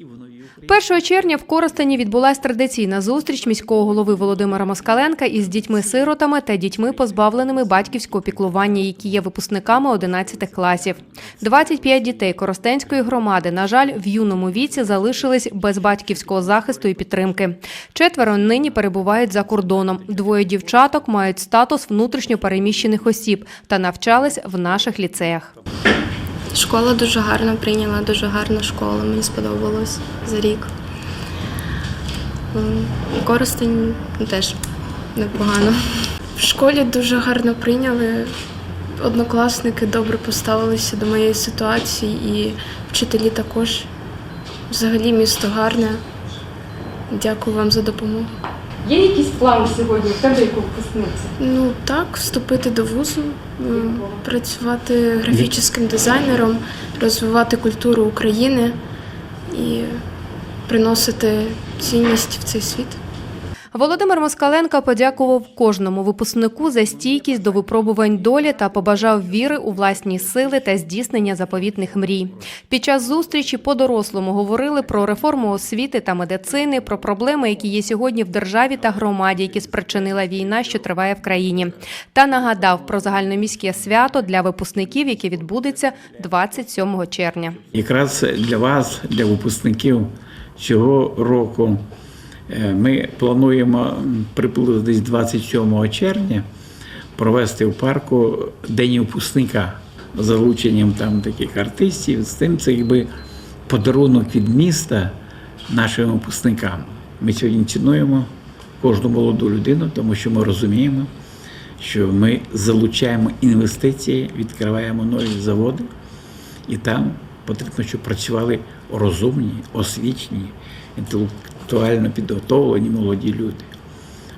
1 червня в Коростені відбулася традиційна зустріч міського голови Володимира Москаленка із дітьми-сиротами та дітьми, позбавленими батьківського піклування, які є випускниками 11 класів. 25 дітей Коростенської громади, на жаль, в юному віці залишились без батьківського захисту і підтримки. Четверо нині перебувають за кордоном. Двоє дівчаток мають статус внутрішньо переміщених осіб та навчались в наших ліцеях. Школа дуже гарно прийняла, дуже гарна школа, мені сподобалось за рік. М, Коростень теж непогано. В школі дуже гарно прийняли. Однокласники добре поставилися до моєї ситуації і вчителі також. Взагалі місто гарне. Дякую вам за допомогу. Є якісь плани сьогодні в тебе як у випускниці? Ну так, вступити до вузу, працювати графічним дизайнером, розвивати культуру України і приносити цінність в цей світ. Володимир Москаленко подякував кожному випускнику за стійкість до випробувань долі та побажав віри у власні сили та здійснення заповітних мрій. Під час зустрічі по-дорослому говорили про реформу освіти та медицини, про проблеми, які є сьогодні в державі та громаді, які спричинила війна, що триває в країні, та нагадав про загальноміське свято для випускників, яке відбудеться 27 червня. Якраз для вас, для випускників цього року, ми плануємо приблизно десь 27 червня провести в парку День випускника з залученням там таких артистів. З тим це якби подарунок від міста нашим випускникам. Ми сьогодні цінуємо кожну молоду людину, тому що ми розуміємо, що ми залучаємо інвестиції, відкриваємо нові заводи. І там потрібно, щоб працювали розумні, освічені, інтелектуально підготовлені молоді люди.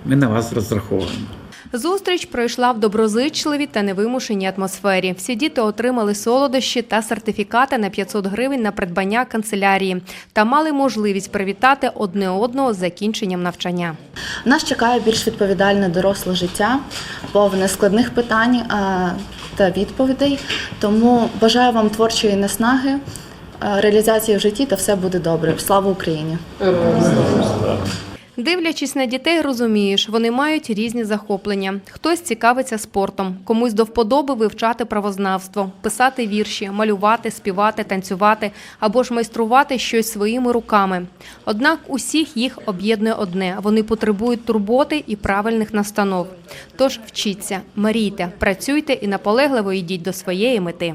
Ми на вас розраховуємо. Зустріч пройшла в доброзичливій та невимушеній атмосфері. Всі діти отримали солодощі та сертифікати на 500 гривень на придбання канцелярії та мали можливість привітати одне одного з закінченням навчання. Нас чекає більш відповідальне доросле життя, повне складних питань та відповідей. Тому бажаю вам творчої наснаги, реалізації в житті та все буде добре. Слава Україні! Дивлячись на дітей, розумієш, вони мають різні захоплення. Хтось цікавиться спортом, комусь до вподоби вивчати правознавство, писати вірші, малювати, співати, танцювати або ж майструвати щось своїми руками. Однак усіх їх об'єднує одне: вони потребують турботи і правильних настанов. Тож вчіться, марійте, працюйте і наполегливо йдіть до своєї мети.